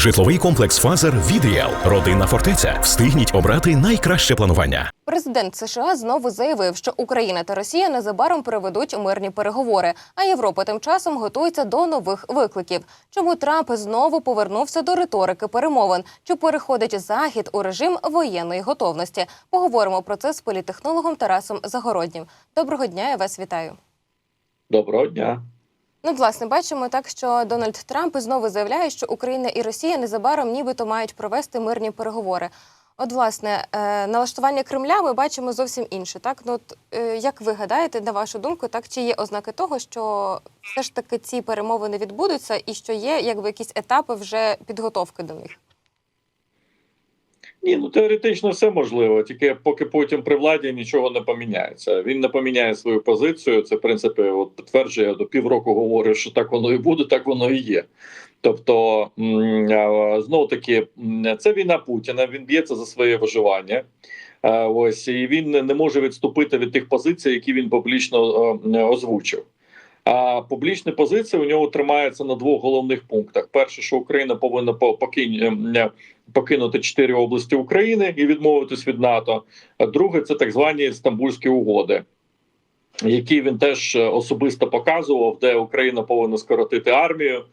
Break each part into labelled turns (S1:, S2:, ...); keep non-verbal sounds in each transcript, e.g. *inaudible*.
S1: Житловий комплекс Фазер від Ріал. Родинна фортеця. Встигніть обрати найкраще планування.
S2: Президент США знову заявив, що Україна та Росія незабаром проведуть мирні переговори, а Європа тим часом готується до нових викликів. Чому Трамп знову повернувся до риторики перемовин? Чи переходить захід у режим воєнної готовності? Поговоримо про це з політехнологом Тарасом Загороднім. Доброго дня, я вас вітаю.
S3: Доброго дня.
S2: Ну, власне, бачимо так, що Дональд Трамп знову заявляє, що Україна і Росія незабаром нібито мають провести мирні переговори. От, власне, е, налаштування Кремля ми бачимо зовсім інше. Так, ну от, е, як ви гадаєте, на вашу думку, так чи є ознаки того, що все ж таки ці перемовини відбудуться, і що є якби якісь етапи вже підготовки до них?
S3: Ні, ну теоретично все можливо, тільки поки потім при владі нічого не поміняється. Він не поміняє свою позицію. Це в принципі от підтверджує я до півроку. Говорю, що так воно і буде, так воно і є. Тобто, знову таки, це війна Путіна. Він б'ється за своє виживання. Ось і він не може відступити від тих позицій, які він публічно озвучив. А публічні позиції у нього тримаються на двох головних пунктах: перше, що Україна повинна покинь, покинути чотири області України і відмовитись від НАТО. А друге це так звані Стамбульські угоди, які він теж особисто показував, де Україна повинна скоротити армію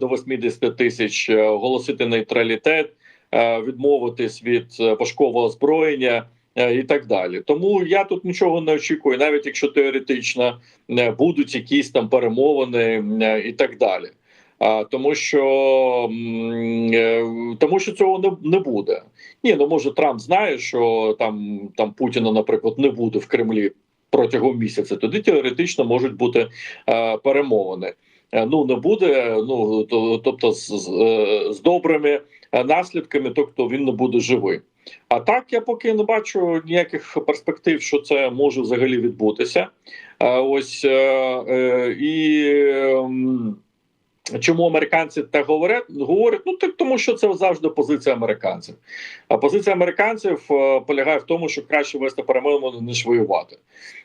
S3: до 80 тисяч, оголосити нейтралітет, відмовитись від важкого озброєння. І так далі, тому я тут нічого не очікую, навіть якщо теоретично будуть якісь там перемовини і так далі. А тому, що е, тому, що цього не не буде. Ні, ну може Трамп знає, що там там Путіна, наприклад, не буде в Кремлі протягом місяця. Тоді теоретично можуть бути е, перемовини. Е, ну не буде. Ну то, тобто, з, з, е, з добрими наслідками, тобто він не буде живий. А так я поки не бачу ніяких перспектив, що це може взагалі відбутися. Ось і. Ем, Чому американці так говорять? Говорять, ну так тому, що це завжди позиція американців. А позиція американців е, полягає в тому, що краще вести перемовини, ніж воювати.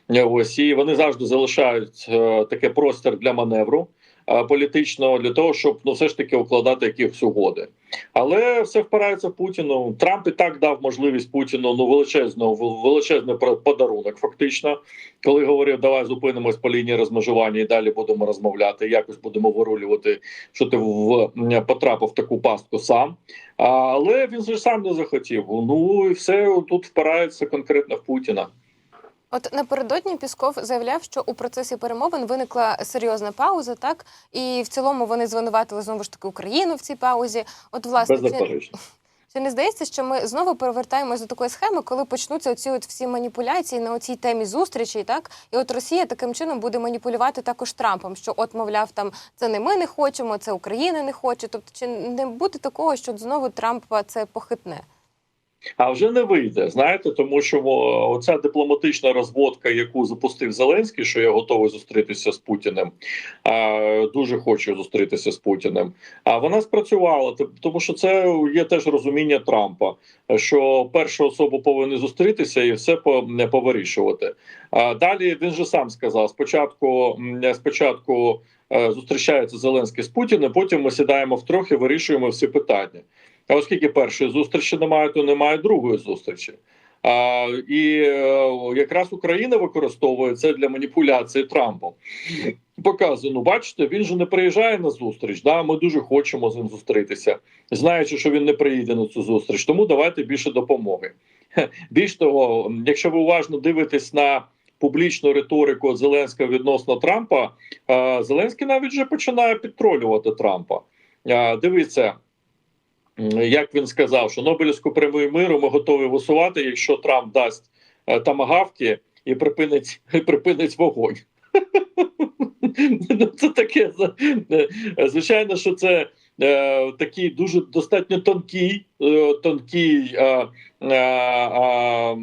S3: Ось і вони завжди залишають е, таке простір для маневру. Е, політичного для того, щоб ну все ж таки укладати якісь угоди, але все впирається в Путіну. Трамп і так дав можливість Путіну ну величезну величезний подарунок. Фактично, коли говорив, давай зупинимось по лінії розмежування і далі будемо розмовляти. Якось будемо вирулювати, що ти в потрапив в таку пастку сам. Але він же сам не захотів. Ну і все тут впирається конкретно в Путіна.
S2: От напередодні Пісков заявляв, що у процесі перемовин виникла серйозна пауза, так і в цілому вони звинуватили знову ж таки Україну в цій паузі. От власне чи, *laughs* чи не здається, що ми знову повертаємось до такої схеми, коли почнуться оці от всі маніпуляції на оцій темі зустрічі, так і от Росія таким чином буде маніпулювати також Трампом, що от, мовляв, там це не ми не хочемо, це Україна не хоче. Тобто, чи не буде такого, що знову Трампа це похитне?
S3: А вже не вийде, знаєте, тому що оця дипломатична розводка, яку запустив Зеленський, що я готовий зустрітися з Путіним, дуже хочу зустрітися з Путіним. А вона спрацювала, тому що це є теж розуміння Трампа, що першу особу повинні зустрітися і все повирішувати. Далі він же сам сказав: спочатку спочатку е, зустрічається Зеленський з Путіним, потім ми сідаємо втрох і вирішуємо всі питання. А оскільки першої зустрічі немає, то немає другої зустрічі. А, І е, якраз Україна використовує це для маніпуляції Трампом. Ну бачите, він же не приїжджає на зустріч. Да, Ми дуже хочемо з ним зустрітися, знаючи, що він не приїде на цю зустріч. Тому давайте більше допомоги. Більш того, якщо ви уважно дивитесь на публічну риторику Зеленського відносно Трампа, Зеленський навіть вже починає підтролювати Трампа. Дивіться як він сказав, що Нобелівську премію миру ми готові висувати, якщо Трамп дасть е, тамагавки і припинить і припинить вогонь. *laughs* Ну, Це таке е, звичайно, що це е, такий дуже достатньо тонкий, е, тонкий е, е,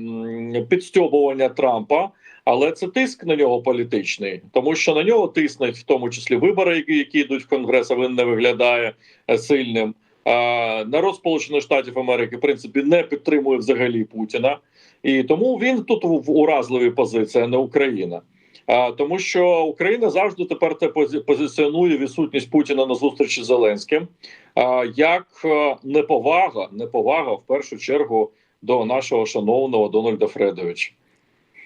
S3: підстьобування Трампа. Але це тиск на нього політичний, тому що на нього тиснуть в тому числі вибори, які, які йдуть в конгрес, а він не виглядає е, сильним. Народ Сполучених Штатів Америки в принципі не підтримує взагалі Путіна, і тому він тут в уразливій позиції, а не Україна. Тому що Україна завжди тепер те позиціонує відсутність Путіна на зустрічі з Зеленським як е, неповага, неповага в першу чергу до нашого шановного Дональда Фредовича.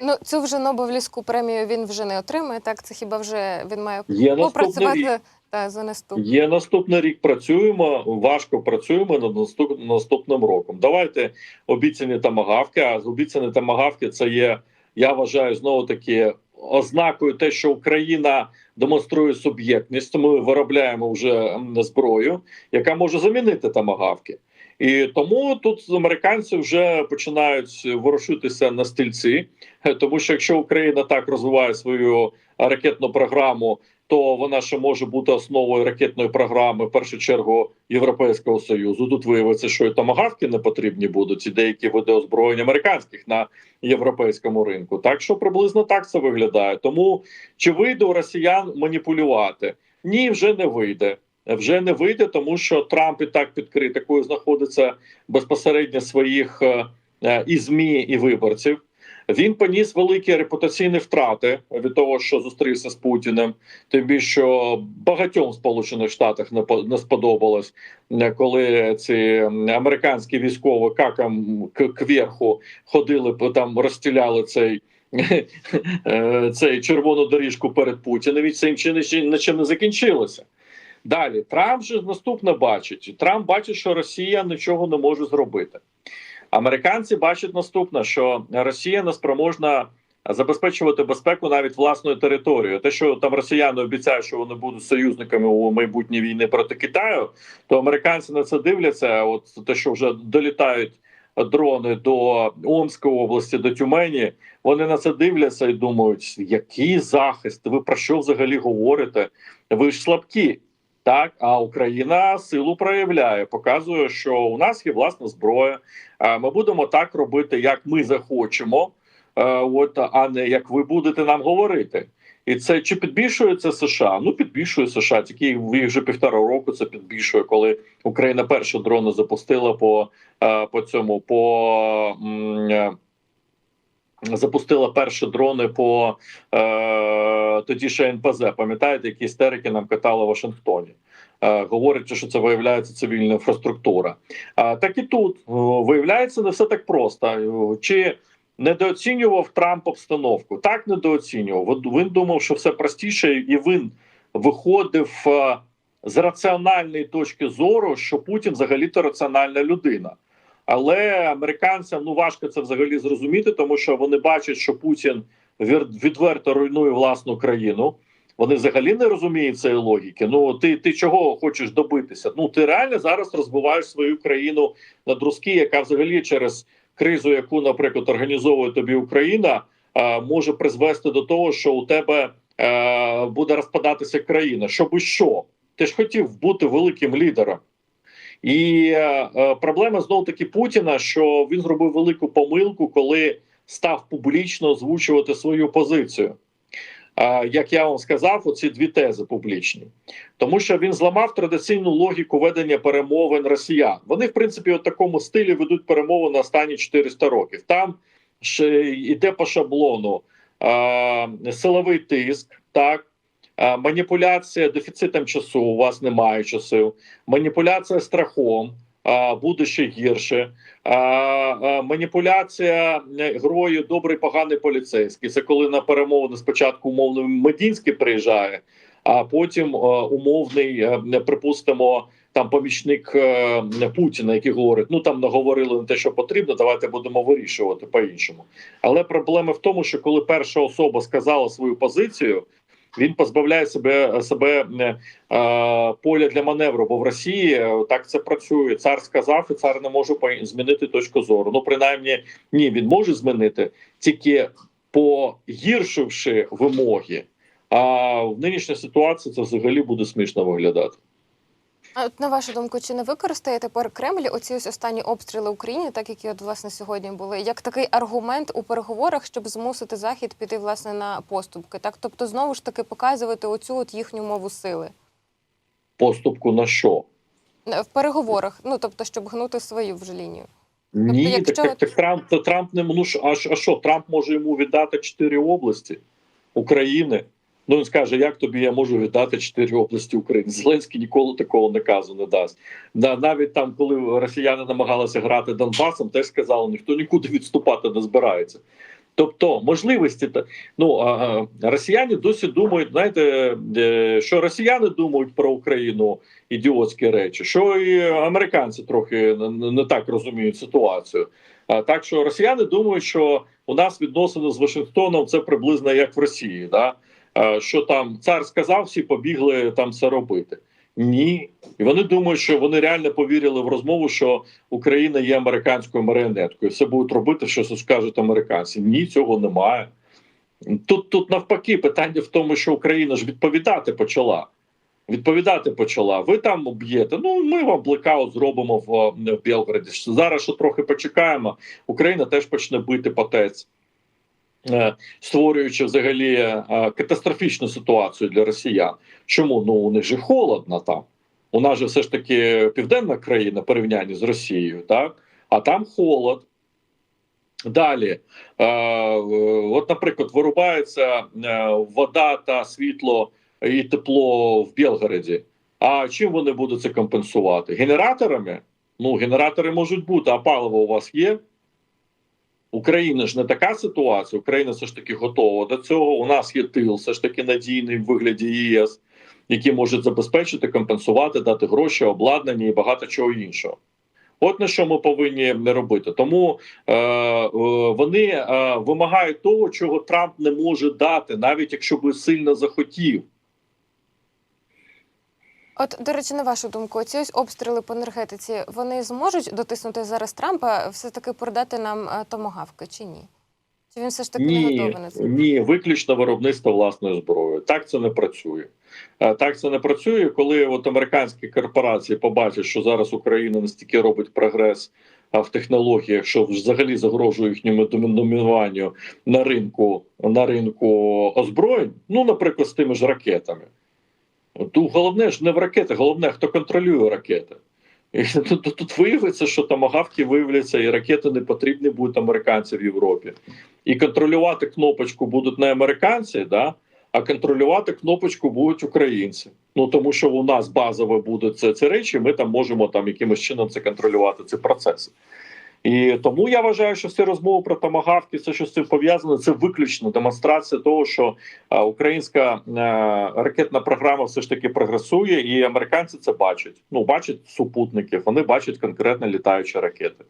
S2: Ну цю вже Нобелівську премію він вже не отримає. Так, це хіба вже він має
S3: Є
S2: попрацювати та за наступний.
S3: Є наступний рік. Працюємо важко працюємо над наступ, наступним роком. Давайте обіцяні тамагавки. А з обіцяні тамагавки це є. Я вважаю знову таки ознакою те, що Україна демонструє суб'єктність. Ми виробляємо вже зброю, яка може замінити тамагавки. І тому тут американці вже починають ворушитися на стільці, тому що якщо Україна так розвиває свою ракетну програму, то вона ще може бути основою ракетної програми в першу чергу Європейського союзу. Тут виявиться, що і томагавки не потрібні будуть, і деякі види озброєнь американських на європейському ринку. Так що приблизно так це виглядає. Тому чи вийде у росіян маніпулювати? Ні, вже не вийде. Вже не вийде, тому що Трамп і так під критикою знаходиться безпосередньо своїх е, і змі і виборців. Він поніс великі репутаційні втрати від того, що зустрівся з Путіним. Тим більше що багатьом Сполучених Штатах не по- не сподобалось, е, коли ці американські військові какам кверху ходили, там розстріляли цей. *laughs* е, Цей червону доріжку перед Путіним і цим чи нічим не закінчилося. Далі Трамп же наступне бачить. Трамп бачить, що Росія нічого не може зробити. Американці бачать наступне, що Росія не спроможна забезпечувати безпеку навіть власною територією. Те, що там росіяни обіцяють, що вони будуть союзниками у майбутній війни проти Китаю, то американці на це дивляться. От те, що вже долітають дрони до Омської області, до Тюмені, вони на це дивляться і думають, який захист? Ви про що взагалі говорите? Ви ж слабкі. Так, а Україна силу проявляє, показує, що у нас є власна зброя. Е, Ми будемо так робити, як ми захочемо, е, от а не як ви будете нам говорити. І це чи підбільшує це США? Ну підбільшує США. Тільки вже півтора року це підбільшує, коли Україна перші дрони запустила по, е, по цьому по. Запустила перші дрони по е, тоді ще НПЗ. Пам'ятаєте, які істерики нам катали в Вашингтоні? Е, говорять, що це виявляється цивільна інфраструктура. Так і тут виявляється не все так просто. Е, Чи недооцінював Трамп обстановку? Так недооцінював. Він думав, що все простіше, і він виходив е, з раціональної точки зору, що Путін взагалі-то раціональна людина. Але американцям ну важко це взагалі зрозуміти, тому що вони бачать, що Путін відверто руйнує власну країну. Вони взагалі не розуміють цієї логіки. Ну ти, ти чого хочеш добитися? Ну ти реально зараз розбиваєш свою країну на друзки, яка взагалі через кризу, яку, наприклад, організовує тобі Україна, е, може призвести до того, що у тебе е, буде розпадатися країна. Щоб що? Ти ж хотів бути великим лідером. І е, проблема знову таки Путіна, що він зробив велику помилку, коли став публічно озвучувати свою позицію. Як я вам сказав, оці дві тези публічні, тому що він зламав традиційну логіку ведення перемовин росіян. Вони, в принципі, у такому стилі ведуть перемовини останні 400 років. Там ще йде по шаблону е, силовий тиск, так. е, Маніпуляція дефіцитом часу, у вас немає часу, маніпуляція страхом, буде ще гірше. Маніпуляція грою добрий, поганий поліцейський. Це коли на перемовини спочатку умовно Медінський приїжджає, а потім умовний, е, припустимо, там помічник е, Путіна, який говорить: ну там наговорили не те, що потрібно, давайте будемо вирішувати по-іншому. Але проблема в тому, що коли перша особа сказала свою позицію. Він позбавляє себе себе е, е, поля для маневру, бо в Росії е, так це працює. Цар сказав, і цар не може змінити точку зору. Ну, принаймні, ні, він може змінити тільки погіршивши вимоги. А в нинішній ситуації це взагалі буде смішно виглядати.
S2: А от на вашу думку, чи не використає тепер Кремль оці ось останні обстріли Україні, так які от власне сьогодні були, як такий аргумент у переговорах, щоб змусити Захід піти власне на поступки? Так, тобто знову ж таки показувати оцю от їхню мову сили
S3: Поступку на що?
S2: В переговорах, ну тобто, щоб гнути свою вже лінію.
S3: Ні,
S2: якщо-
S3: так, так, так Трамп, то Трамп не ну, а, а що Трамп може йому віддати чотири області. України. Ну він скаже, як тобі я можу віддати чотири області України. Зеленський ніколи такого наказу не дасть. Навіть там, коли росіяни намагалися грати Донбасом, теж сказали, ніхто нікуди відступати не збирається. Тобто можливості та ну а, росіяни досі думають, знаєте, е, що росіяни думають про Україну ідіотські речі, що і американці трохи не- не так розуміють ситуацію. А так що росіяни думають, що у нас відносини з Вашингтоном це приблизно як в Росії. Да? А, Що там цар сказав, всі побігли там це робити. Ні, і вони думають, що вони реально повірили в розмову, що Україна є американською маріонеткою. Все будуть робити, що скажуть американці. Ні, цього немає. Тут тут навпаки питання в тому, що Україна ж відповідати почала. Відповідати почала. Ви там б'єте. Ну ми вам блекаут зробимо в, в Білграді. Зараз ще трохи почекаємо. Україна теж почне бити по ТЕЦ, е, створюючи взагалі е, катастрофічну ситуацію для росіян. Чому? Ну у них же холодно там. У нас же все ж таки південна країна порівнянні з Росією, так? А там холод. Далі, е, е, от, наприклад, вирубається е, вода та світло і тепло в Білгороді. А чим вони будуть це компенсувати? Генераторами? Ну, генератори можуть бути, а паливо у вас є. Україна ж не така ситуація. Україна все ж таки готова до цього. У нас є тил, все ж таки надійний в вигляді ЄС, який може забезпечити, компенсувати, дати гроші, обладнання і багато чого іншого. От на що ми повинні не робити. Тому е, е, вони е, вимагають того, чого Трамп не може дати, навіть якщо би сильно захотів.
S2: От, до речі, на вашу думку, ці ось обстріли по енергетиці вони зможуть дотиснути зараз Трампа, все таки передати нам е, томагавки чи ні? Чи він все ж таки не готовий на це?
S3: ні, виключно виробництво власної зброї. Так це не працює. Е, Так це не працює, коли от американські корпорації побачать, що зараз Україна настільки робить прогрес в технологіях, що взагалі загрожує їхньому домі- домінуванню на ринку на ринку озброєнь. Ну, наприклад, з тими ж ракетами. Тут головне ж не в ракети, головне, хто контролює ракети. І *laughs* тут, тут, виявиться, що тамагавки виявляться, і ракети не потрібні будуть американцям в Європі. І контролювати кнопочку будуть не американці, да, а контролювати кнопочку будуть українці. Ну тому що у нас базово будуть це, це речі, ми там можемо там якимось чином це контролювати, ці процеси. І тому я вважаю, що всі розмови про тамагавки, все, що з цим пов'язано, це виключно демонстрація того, що українська е, ракетна програма все ж таки прогресує, і американці це бачать. Ну бачать супутників, вони бачать конкретно літаючі ракети.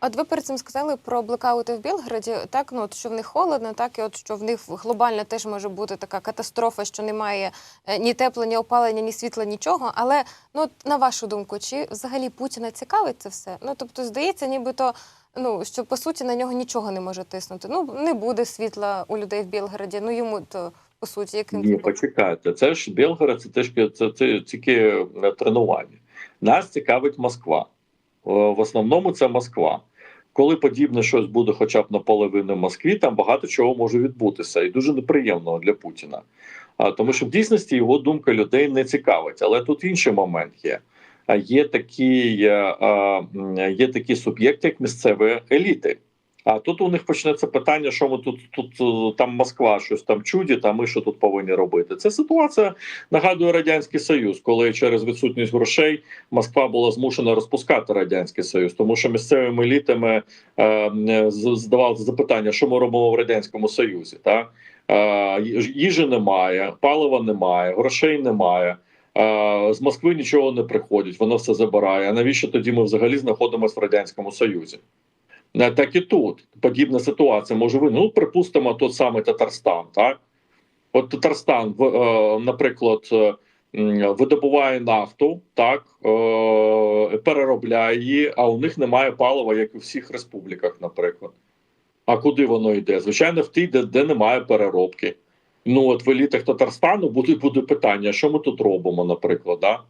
S2: От ви перед цим сказали про блекаути в Білграді. Так, ну от що в них холодно, так і от що в них глобально теж може бути така катастрофа, що немає е, ні тепла, ні опалення, ні світла, нічого. Але ну от, на вашу думку, чи взагалі Путіна цікавить це все? Ну тобто, здається, нібито. Ну що по суті на нього нічого не може тиснути. Ну не буде світла у людей в Білграді. Ну йому то по суті, яким
S3: Ні, почекайте. Це ж Білгород, це теж це, це тільки е, тренування. Нас цікавить Москва. В основному це Москва. Коли подібне щось буде, хоча б наполовину в Москві, там багато чого може відбутися, і дуже неприємного для Путіна. А тому, що в дійсності його думка людей не цікавить. Але тут інший момент є. А Є такі, є такі суб'єкти, як місцеві еліти. А тут у них почнеться питання, що ми тут, тут е, там Москва щось там чудить, а ми що тут повинні робити. Це ситуація нагадує радянський союз, коли через відсутність грошей Москва була змушена розпускати радянський союз, тому що місцевими елітами е, з- здавалося запитання, що ми робимо в радянському союзі. Так? Е, їжі немає, палива немає, грошей немає. Е, з Москви нічого не приходить, воно все забирає. А навіщо тоді ми взагалі знаходимося в радянському союзі? Е, Так і тут подібна ситуація може виникнути. Ну, припустимо, тот самий Татарстан. Так, от Татарстан, е, наприклад, е, видобуває нафту, так переробляє її, а у них немає палива, як в всіх республіках, наприклад. А куди воно йде? Звичайно, в ті, де, де немає переробки. Ну от в елітах Татарстану буде, буде питання, що ми тут робимо, наприклад. Да?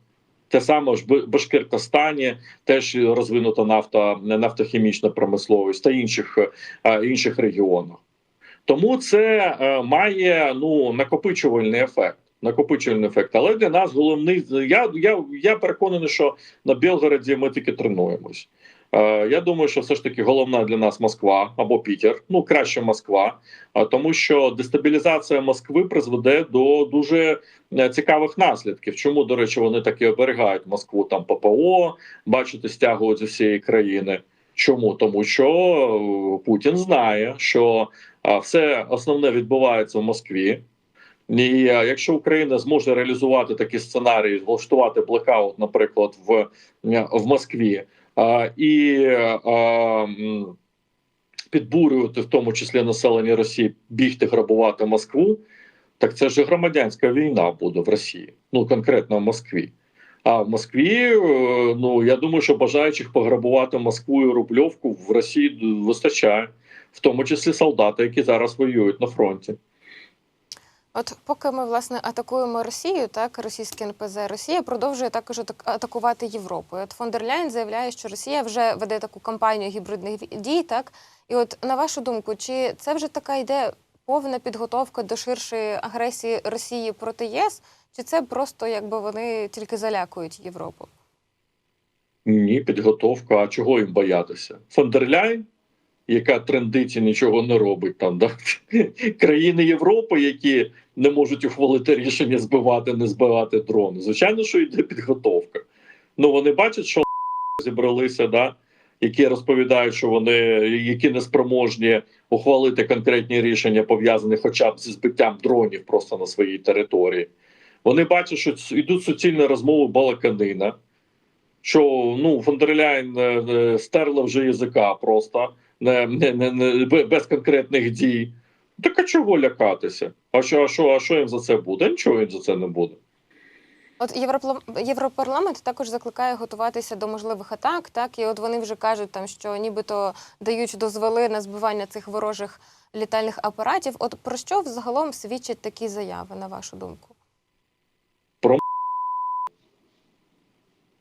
S3: Те саме ж Башкиркостані теж розвинута нафта, нафтохімічна промисловість та інших, е, інших регіонах. Тому це е, має ну накопичувальний ефект. Накопичувальний ефект. Але для нас головний я, я, я переконаний, що на Білгороді ми тільки тренуємось. Е, Я думаю, що все ж таки головна для нас Москва або Пітер, ну краще Москва, а тому що дестабілізація Москви призведе до дуже е, цікавих наслідків. Чому, до речі, вони так і оберігають Москву там ППО, бачите, стягують з усієї країни. Чому? Тому що е, Путін знає, що е, все основне відбувається в Москві. І е, якщо Україна зможе реалізувати такі сценарії, влаштувати блекаут, наприклад, в, е, в Москві, е, і підбурювати в тому числі населення Росії бігти грабувати Москву, так це ж громадянська війна буде в Росії, ну конкретно в Москві. А в Москві, е, ну я думаю, що бажаючих пограбувати Москву і Рубльовку в Росії вистачає, в тому числі солдати, які зараз воюють на фронті.
S2: От поки ми власне атакуємо Росію, так російське НПЗ, Росія продовжує також атакувати Європу. От фон заявляє, що Росія вже веде таку кампанію гібридних дій. Так і от на вашу думку, чи це вже така йде повна підготовка до ширшої агресії Росії проти ЄС, чи це просто якби вони тільки залякують Європу?
S3: Ні, підготовка. А чого їм боятися? Фондерляйн, яка трендить і нічого не робить там, да? *laughs* країни Європи, які не можуть ухвалити рішення збивати, не збивати дрони. Звичайно, що йде підготовка. Ну вони бачать, що *laughs* зібралися, да? які розповідають, що вони які не спроможні ухвалити конкретні рішення, пов'язані хоча б зі збиттям дронів просто на своїй території. Вони бачать, що йдуть суцільні розмови балаканина що ну фондерляйн стерла вже язика просто не, не, не, не без конкретних дій. Так а чого лякатися? А що, а що, а що їм за це буде? Нічого їм за це не буде.
S2: От Європарламент також закликає готуватися до можливих атак. Так і от вони вже кажуть, там що нібито дають дозволи на збивання цих ворожих літальних апаратів. От про що взагалом свідчать такі заяви, на вашу думку?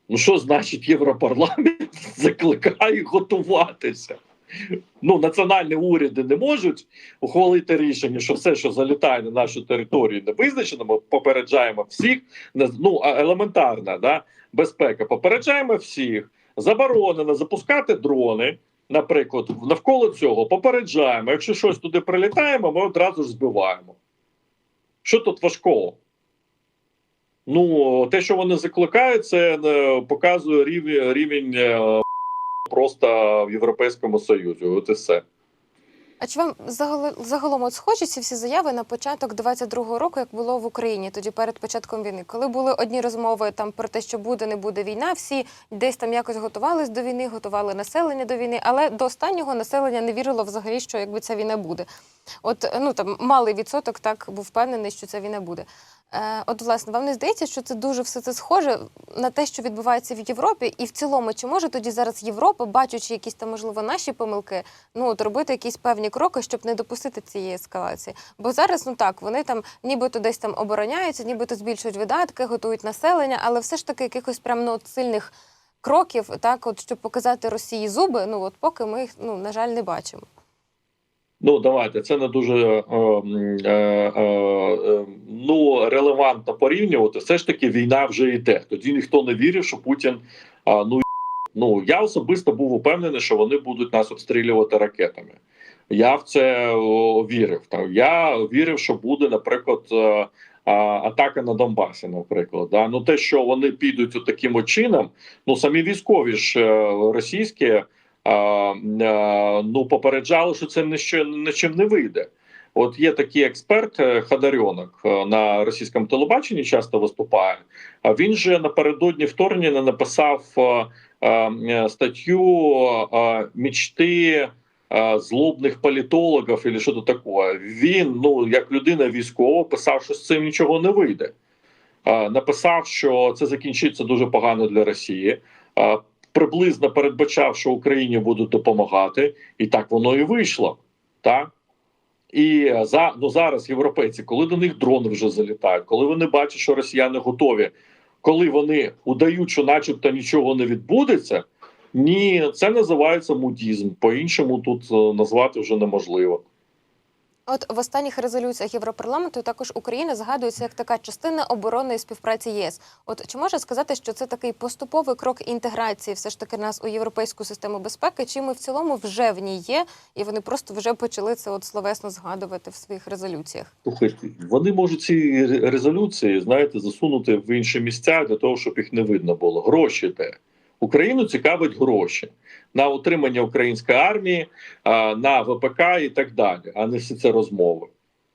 S3: Ну що значить Європарламент *laughs* закликає готуватися? Ну, національні уряди не можуть ухвалити рішення, що все, що залітає на нашу територію, не визначено. Ми попереджаємо всіх. Ну, елементарна да, безпека. Попереджаємо всіх. Заборонено запускати дрони. Наприклад, навколо цього попереджаємо. Якщо щось туди прилітаємо, ми одразу ж збиваємо. Що тут важкого? Ну, те, що вони закликають, це е, показує рівень, рівень е, просто в Європейському Союзі. От і все.
S2: А чи вам загал- загалом от схожі ці всі заяви на початок 22-го року, як було в Україні, тоді перед початком війни, коли були одні розмови там про те, що буде, не буде війна, всі десь там якось готувались до війни, готували населення до війни, але до останнього населення не вірило взагалі, що якби ця війна буде. От ну там малий відсоток так був впевнений, що ця війна буде. Е, от, власне, вам не здається, що це дуже все це схоже на те, що відбувається в Європі, і в цілому, чи може тоді зараз Європа, бачачи якісь там можливо наші помилки, ну от робити якісь певні кроки, щоб не допустити цієї ескалації? Бо зараз, ну так, вони там нібито десь там обороняються, нібито збільшують видатки, готують населення, але все ж таки якихось прям ну, от сильних кроків, так, от щоб показати Росії зуби, ну от поки ми їх ну на жаль не бачимо.
S3: Ну, давайте, це не дуже е, е, е, е, ну, релевантно порівнювати. Все ж таки війна вже йде. Тоді ніхто не вірив, що Путін. А, ну, ну, я особисто був упевнений, що вони будуть нас обстрілювати ракетами. Я в це вірив. Там я вірив, що буде, наприклад, е, атака на Донбасі, наприклад. Да? Ну, те, що вони підуть таким чином, ну самі військові ж е, російські ну попереджали, що це нічим не вийде. От є такий експерт е, Хадарьонок е, на російському телебаченні, часто виступає. А він же напередодні вторгнення написав е, е, статтю е, мічти е, злобних політологів, або що то таке. Він, ну як людина військова, писав, що з цим нічого не вийде. Е, Написав, що це закінчиться дуже погано для Росії. Е, Приблизно передбачав, що Україні будуть допомагати, і так воно і вийшло. Так? І за ну зараз європейці, коли до них дрони вже залітають, коли вони бачать, що росіяни готові, коли вони удають, що, начебто, нічого не відбудеться, ні, це називається мудізм. По іншому тут е, назвати вже неможливо.
S2: От в останніх резолюціях Європарламенту також Україна згадується як така частина оборонної співпраці ЄС. От чи можна сказати, що це такий поступовий крок інтеграції, все ж таки нас у європейську систему безпеки? Чи ми в цілому вже в ній є, і вони просто вже почали це от словесно згадувати в своїх резолюціях?
S3: Слухайте, вони можуть ці резолюції, знаєте, засунути в інші місця для того, щоб їх не видно було. Гроші де. Україну цікавить гроші на утримання української армії, на ВПК і так далі, а не всі це розмови.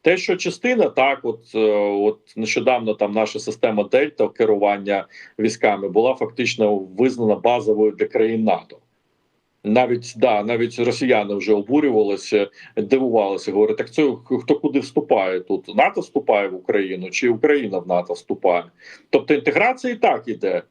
S3: Те, що частина, так, от, е, от нещодавно там наша система Дельта керування військами була фактично визнана базовою для країн НАТО. Навіть да, навіть росіяни вже обурювалися, дивувалися. Говорять, так це хто куди вступає тут? НАТО вступає в Україну, чи Україна в НАТО вступає? Тобто інтеграція і так іде.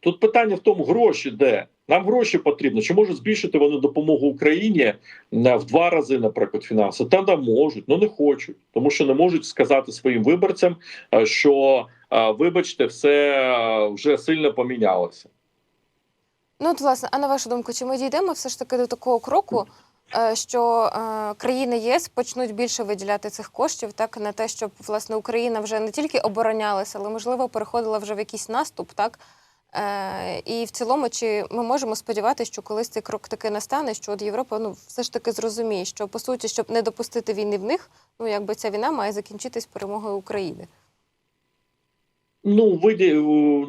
S3: Тут питання в тому, гроші де. Нам гроші потрібно. Чи можуть збільшити вони допомогу Україні е, в два рази, наприклад, фінанси? Та да можуть, ну не хочуть, тому що не можуть сказати своїм виборцям, е, що е, вибачте, все вже сильно помінялося.
S2: Ну, от, власне, а на вашу думку, чи ми дійдемо все ж таки до такого кроку, що країни єС почнуть більше виділяти цих коштів, так на те, щоб власне Україна вже не тільки оборонялася, але можливо переходила вже в якийсь наступ, так? Е, і в цілому, чи ми можемо сподіватися, що колись цей крок таки настане, що от Європа ну все ж таки зрозуміє, що по суті, щоб не допустити війни в них, ну якби ця війна має закінчитись перемогою України.
S3: Ну, виді,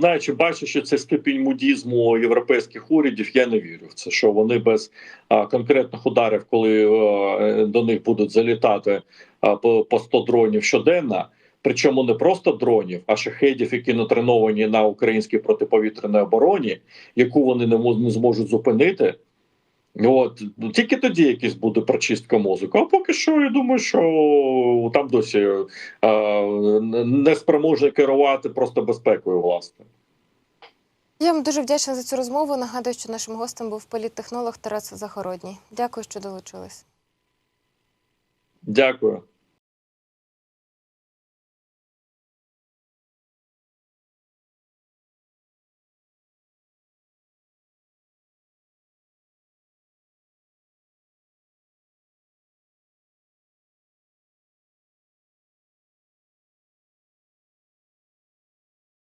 S3: наче бачу, що це ступінь мудізму європейських урядів. Я не вірю в це, що вони без а, конкретних ударів, коли а, до них будуть залітати а, по, по 100 дронів щоденно. Причому не просто дронів, а шахедів, які натреновані на українській протиповітряній обороні, яку вони не, зможуть зупинити. От ну, тільки тоді якась буде прочистка мозку. А поки що я думаю, що там досі е, не спроможні керувати просто безпекою, власне.
S2: Я вам дуже вдячна за цю розмову. Нагадую, що нашим гостем був політтехнолог Тарас Загородній. Дякую, що долучились.
S3: Дякую.